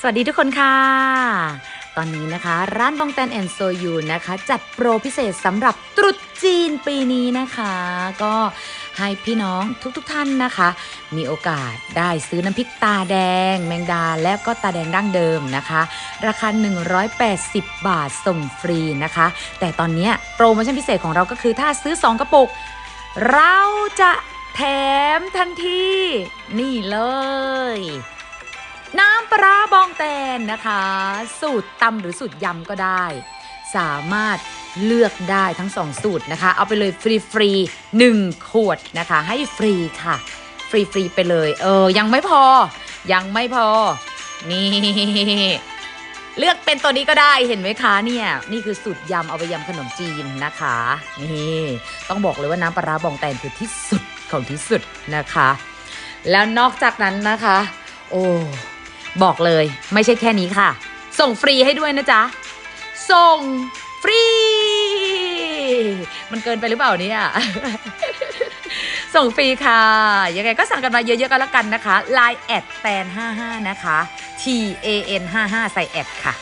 สวัสดีทุกคนค่ะ ตอนนี้นะคะ ร้านบองแตนแอนโซยูนะคะ จัดโปรพิเศษสำหรับตรุษจีนปีนี้นะคะ ก็ให้พี่น้องทุกๆทท่านนะคะ มีโอกาสได้ซื้อน้ำพริกตาแดง แมงดาและก็ตาแดงดั้งเดิมนะคะ ราคา 180 บาทส่งฟรีนะคะ แต่ตอนเนี้ยโปรโมชั่นพิเศษของเราก็คือถ้าซื้อ 2 กระปุก เราจะแถมทันทีนี่เลย น้ำปลาบองแตนนะคะ สูตรตำหรือสูตรยำก็ได้ สามารถเลือกได้ทั้งสองสูตรนะคะ เอาไปเลยฟรีฟรีๆหนึ่งขวดนะคะ ให้ฟรีค่ะฟรีฟรีๆไปเลย เออ ยังไม่พอ ยังไม่พอ นี่ เลือกเป็นตัวนี้ก็ได้เห็นไหมคะเนี่ย นี่คือสูตรยำเอาไปยำขนมจีนนะคะ นี่ ต้องบอกเลยว่าน้ำปลาร้าบองแตนคือที่สุดของที่สุดนะคะ แล้วนอกจากนั้นนะคะ โอ้ บอกเลยไม่ใช่แค่นี้ค่ะ ส่งฟรีให้ด้วยนะจ๊ะ ส่งฟรี มันเกินไปหรือเปล่าเนี่ย ส่งฟรีค่ะ ยังไงก็สั่งกันมาเยอะๆกันแล้วกันนะคะ Line แอดแตน55นะคะ T A N 55ใส่แอดค่ะ